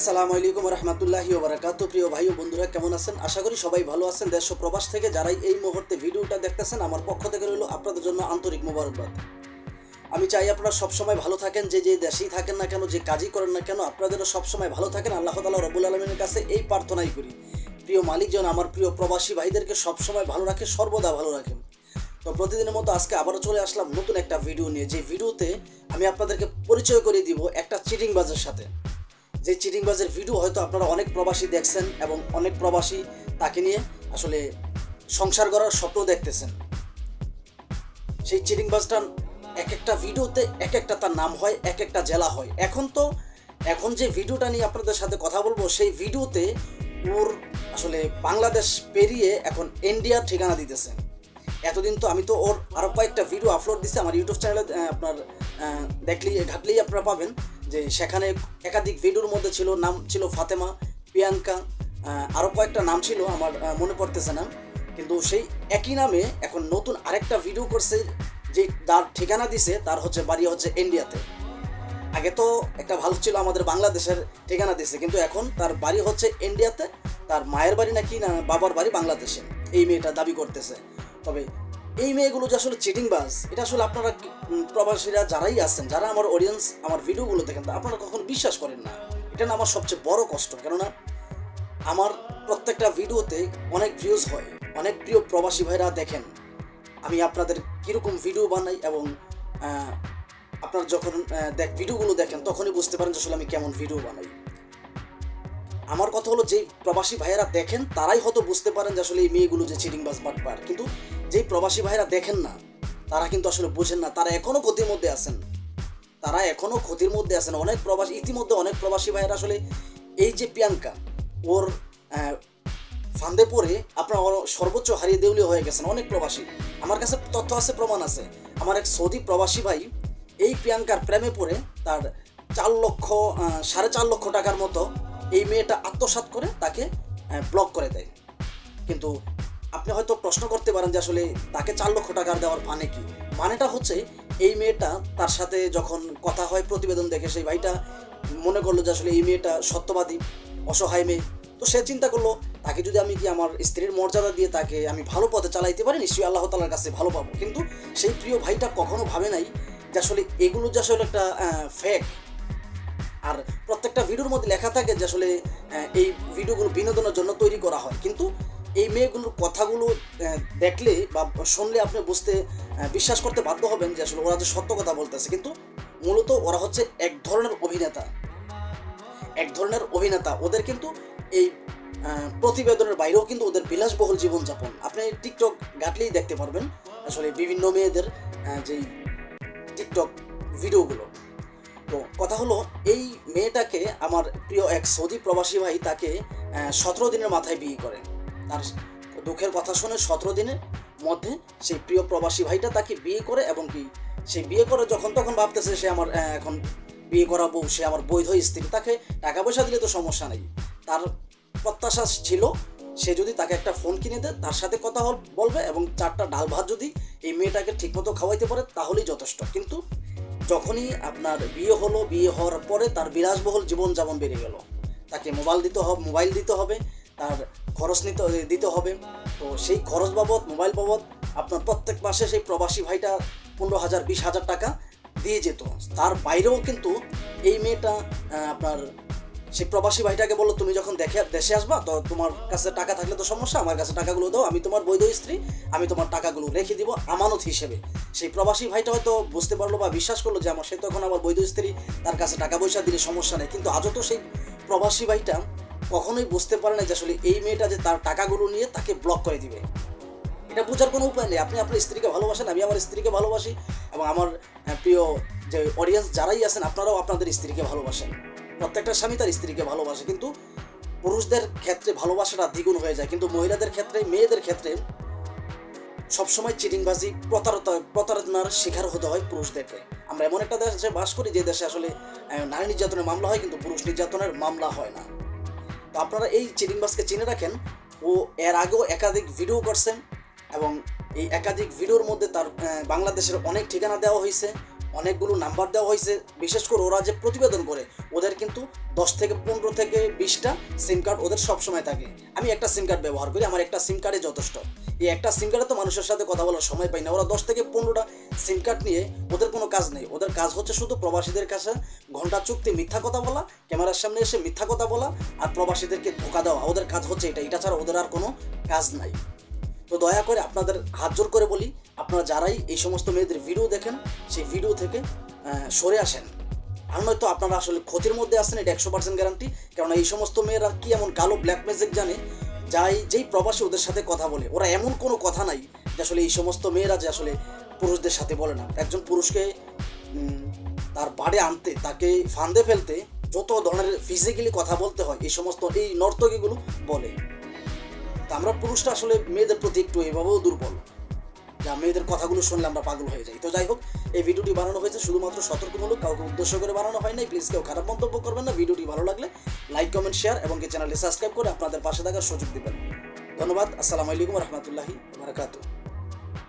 আসসালামু আলাইকুম রহমতুল্লাহি ওবরাকাতু প্রিয় ভাই ও বন্ধুরা, কেমন আছেন? আশা করি সবাই ভালো আছেন। দেশ প্রবাস থেকে যারাই এই মুহূর্তে ভিডিওটা দেখতেছেন, আমার পক্ষ থেকে রইল আপনাদের জন্য আন্তরিক মোবারকবাদ। আমি চাই আপনারা সবসময় ভালো থাকেন, যে যে দেশেই থাকেন না কেন, যে কাজই করেন না কেন, আপনাদেরও সবসময় ভালো থাকেন। আল্লাহ তালা রবুল আলমিনের কাছে এই প্রার্থনাই করি। প্রিয় মালিকজন, আমার প্রিয় প্রবাসী ভাইদেরকে সবসময় ভালো রাখে, সর্বদা ভালো রাখেন। তো প্রতিদিনের মতো আজকে আবারও চলে আসলাম নতুন একটা ভিডিও নিয়ে। যে ভিডিওতে আমি আপনাদেরকে পরিচয় করে দিব একটা চিটিংবাজের সাথে। যে চিটিংবাজের ভিডিও হয়তো আপনারা অনেক প্রবাসী দেখছেন এবং অনেক প্রবাসী তাকে নিয়ে আসলে সংসার করার স্বপ্ন দেখতেছেন। সেই চিটিংবাজটা এক একটা ভিডিওতে এক একটা তার নাম হয় এক একটা জেলা হয়। এখন তো, এখন যে ভিডিওটা নিয়ে আপনাদের সাথে কথা বলব, সেই ভিডিওতে ওর আসলে বাংলাদেশ পেরিয়ে এখন ইন্ডিয়ার ঠিকানা দিতেছে। এতদিন তো আমি তো ওর আরও কয়েকটা ভিডিও আপলোড দিচ্ছি আমার ইউটিউব চ্যানেলে আপনার দেখলেই, ঘাটলেই আপনারা পাবেন। যে সেখানে একাধিক ভিডিওর মধ্যে ছিল, নাম ছিল ফাতেমা, প্রিয়াঙ্কা আরও কয়েকটা নাম ছিল আমার মনে পড়তেছে না। কিন্তু সেই একই নামে এখন নতুন আরেকটা ভিডিও করছে, যে তার ঠিকানা দিছে, তার হচ্ছে বাড়ি হচ্ছে ইন্ডিয়াতে। আগে তো একটা ভালো ছিল আমাদের বাংলাদেশের ঠিকানা দিছে, কিন্তু এখন তার বাড়ি হচ্ছে ইন্ডিয়াতে, তার মায়ের বাড়ি নাকি না, বাবার বাড়ি বাংলাদেশে। এই মেয়েটা দাবি করতেছে। তবে এই মেয়েগুলো যে আসলে চিটিংবাজ এটা আসলে আপনারা প্রবাসীরা যারাই আছেন, যারা আমার অডিয়েন্স আমার ভিডিওগুলো দেখেন আপনারা কখনো বিশ্বাস করেন না। এটা না আমার সবচেয়ে বড় কষ্ট, কেননা আমার প্রত্যেকটা ভিডিওতে অনেক ভিউজ হয়, অনেক প্রিয় প্রবাসী ভাইরা দেখেন, আমি আপনাদের কীরকম ভিডিও বানাই এবং আপনারা যখন দেখ ভিডিওগুলো দেখেন, তখনই বুঝতে পারেন যে আসলে আমি কেমন ভিডিও বানাই। আমার কথা হলো, যেই প্রবাসী ভাইয়েরা দেখেন, তারাই হয়তো বুঝতে পারেন যে আসলে এই মেয়েগুলো যে চিটিংবাজ বাটপার কিন্তু যেই প্রবাসী ভাইরা দেখেন না, তারা কিন্তু আসলে বোঝেন না, তারা এখনও ক্ষতির মধ্যে আছেন। তারা এখনও ক্ষতির মধ্যে আছেন। অনেক প্রবাসী, ইতিমধ্যে অনেক প্রবাসী ভাইয়েরা আসলে এই যে প্রিয়াঙ্কা, ওর ফান্দে পড়ে আপনার সর্বোচ্চ হারিয়ে দেউলিও হয়ে গেছেন অনেক প্রবাসী। আমার কাছে তথ্য আছে, প্রমাণ আছে। আমার এক সৌদি প্রবাসী ভাই এই প্রিয়াঙ্কার প্রেমে পড়ে তার চার লক্ষ সাড়ে চার লক্ষ টাকার মতো এই মেয়েটা আত্মসাৎ করে তাকে ব্লক করে দেয়। কিন্তু আপনি হয়তো প্রশ্ন করতে পারেন যে আসলে তাকে চার লক্ষ টাকার দেওয়ার মানে কি? মানেটা হচ্ছে এই মেয়েটা তার সাথে যখন কথা হয়, প্রতিবেদন দেখে সেই ভাইটা মনে করল যে আসলে এই মেয়েটা সত্যবাদী, অসহায় মেয়ে। তো সে চিন্তা করল, তাকে যদি আমি কি আমার স্ত্রীর মর্যাদা দিয়ে তাকে আমি ভালো পথে চালাইতে পারি? নিশ্চয়ই আল্লাহ তালার কাছে ভালো পাবো। কিন্তু সেই প্রিয় ভাইটা কখনো ভাবে নাই যে আসলে এগুলো যে আসলে একটা ফেক আর প্রত্যেকটা ভিডিওর মধ্যে লেখা থাকে যে আসলে এই ভিডিওগুলো বিনোদনের জন্য তৈরি করা হয়। কিন্তু এই মেয়েগুলোর কথাগুলো দেখলে বা শুনলে আপনি বুঝতে বিশ্বাস করতে বাধ্য হবেন যে আসলে ওরা যে সত্য কথা বলতেছে। কিন্তু মূলত ওরা হচ্ছে এক ধরনের অভিনেতা। এক ধরনের অভিনেতা। ওদের কিন্তু এই প্রতিবেদনের বাইরেও কিন্তু ওদের বিলাসবহুল জীবনযাপন। আপনি টিকটক ঘাটলেই দেখতে পারবেন আসলে বিভিন্ন মেয়েদের যেই টিকটক ভিডিওগুলো। তো কথা হলো, এই মেয়েটাকে আমার প্রিয় এক সৌদি প্রবাসী ভাই তাকে সতেরো দিনের মাথায় বিয়ে করে। তার দুঃখের কথা শুনে সতেরো দিনের মধ্যে সেই প্রিয় প্রবাসী ভাইটা তাকে বিয়ে করে এবং কি সেই বিয়ে করে যখন তখন ভাবতেছে সে আমার এখন বিয়ে করা বউ, সে আমার বৈধ স্ত্রী, তাকে টাকা পয়সা দিলে তো সমস্যা নেই। তার প্রত্যাশা ছিল সে যদি তাকে একটা ফোন কিনে দেয়, তার সাথে কথা বলবে এবং চারটা ডাল ভাত যদি এই মেয়েটাকে ঠিকমতো খাওয়াইতে পারে, তাহলেই যথেষ্ট। কিন্তু যখনই আপনার বিয়ে হলো, বিয়ে হওয়ার পরে তার বিলাসবহুল জীবনযাপন বেড়ে গেল। তাকে মোবাইল দিতে হবে মোবাইল দিতে হবে তার খরচ নিতে দিতে হবে। তো সেই খরচ বাবদ মোবাইল বাবদ আপনার প্রত্যেক মাসে সেই প্রবাসী ভাইটা পনেরো হাজার, বিশ হাজার টাকা দিয়ে যেত। তার বাইরেও কিন্তু এই মেয়েটা আপনার সেই প্রবাসী ভাইটাকে বলল, তুমি যখন দেখে, দেশে আসবা, তো তোমার কাছে টাকা থাকলে তো সমস্যা, আমার কাছে টাকাগুলো দাও, আমি তোমার বৈধ স্ত্রী, আমি তোমার টাকাগুলো রেখে দিব আমানত হিসেবে। সেই প্রবাসী ভাইটা হয়তো বুঝতে পারল বা বিশ্বাস করল যে, আমার সে তখন আমার বৈধ স্ত্রী, তার কাছে টাকা পয়সা দিলে সমস্যা নেই। কিন্তু আজও তো সেই প্রবাসী ভাইটা কখনোই বুঝতে পারে না যে আসলে এই মেয়েটা যে তার টাকাগুলো নিয়ে তাকে ব্লক করে দিবে। এটা বোঝার কোনো উপায় নেই। আপনি আপনার স্ত্রীকে ভালোবাসেন, আমি আমার স্ত্রীকে ভালোবাসি এবং আমার প্রিয় যে অডিয়েন্স যারাই আছেন, আপনারাও আপনাদের স্ত্রীকে ভালোবাসেন। প্রত্যেকটা স্বামী তার স্ত্রীকে ভালোবাসে, কিন্তু পুরুষদের ক্ষেত্রে ভালোবাসাটা দ্বিগুণ হয়ে যায়। কিন্তু মহিলাদের ক্ষেত্রে, মেয়েদের ক্ষেত্রে সবসময় চিটিংবাজি, প্রতারতা, প্রতারণার শিকার হতে হয় পুরুষদেরকে। আমরা এমন একটা দেশে বাস করি যে দেশে আসলে নারী নির্যাতনের মামলা হয়, কিন্তু পুরুষ নির্যাতনের মামলা হয় না। তো আপনারা এই চিটিংবাজকে চিনে রাখেন, ও এর আগেও একাধিক ভিডিও করছেন এবং এই একাধিক ভিডিওর মধ্যে তার বাংলাদেশের অনেক ঠিকানা দেওয়া হয়েছে, অনেকগুলো নাম্বার দেওয়া হয়েছে। বিশেষ করে ওরা যে প্রতিবেদন করে, ওদের কিন্তু দশ থেকে পনেরো থেকে বিশটা সিম কার্ড ওদের সবসময় থাকে। আমি একটা সিম কার্ড ব্যবহার করি, আমার একটা সিম কার্ডে যথেষ্ট। এই একটা সিম কার্ডে তো মানুষের সাথে কথা বলার সময় পাই না। ওরা দশ থেকে পনেরোটা সিম কার্ড নিয়ে ওদের কোনো কাজ নেই। ওদের কাজ হচ্ছে শুধু প্রবাসীদের কাছে ঘণ্টা চুক্তি মিথ্যা কথা বলা, ক্যামেরার সামনে এসে মিথ্যা কথা বলা আর প্রবাসীদেরকে ধোকা দেওয়া। ওদের কাজ হচ্ছে এটা। এটা ছাড়া ওদের আর কোনো কাজ নাই। তো দয়া করে আপনাদের হাত জোর করে বলি, আপনারা যারাই এই সমস্ত মেয়েদের ভিডিও দেখেন, সেই ভিডিও থেকে সরে আসেন। আর নয়তো আপনারা আসলে ক্ষতির মধ্যে আছেন, এটা একশো পার্সেন্ট গ্যারান্টি কারণ এই সমস্ত মেয়েরা কি এমন কালো ব্ল্যাক ম্যাজিক জানে যাই, যেই প্রবাসী ওদের সাথে কথা বলে, ওরা এমন কোনো কথা নাই যে আসলে এই সমস্ত মেয়েরা যে আসলে পুরুষদের সাথে বলে না। একজন পুরুষকে তার বাড়ি আনতে, তাকে ফান্দে ফেলতে যত ধরনের ফিজিক্যালি কথা বলতে হয়, এই সমস্ত এই নর্তকীগুলো বলে। তা আমরা পুরুষটা আসলে মেয়েদের প্রতি একটু এভাবেও দুর্বল। যা মেয়েদের কথাগুলো শুনলে আমরা পাগল হয়ে যাই। তো যাই হোক, এই ভিডিওটি বানানো হয়েছে শুধুমাত্র সতর্কমূলক, কাউকে উদ্দেশ্য করে বানানো হয় নাই। প্লিজ কেউ খারাপ মন্তব্য করবেন না। ভিডিওটি ভালো লাগলে লাইক কমেন্ট শেয়ার এবং চ্যানেলটি সাবস্ক্রাইব করে আপনাদের পাশে থাকার সুযোগ দিবেন। ধন্যবাদ। আসসালামু আলাইকুম রহমতুল্লাহি বারাকাতুহ।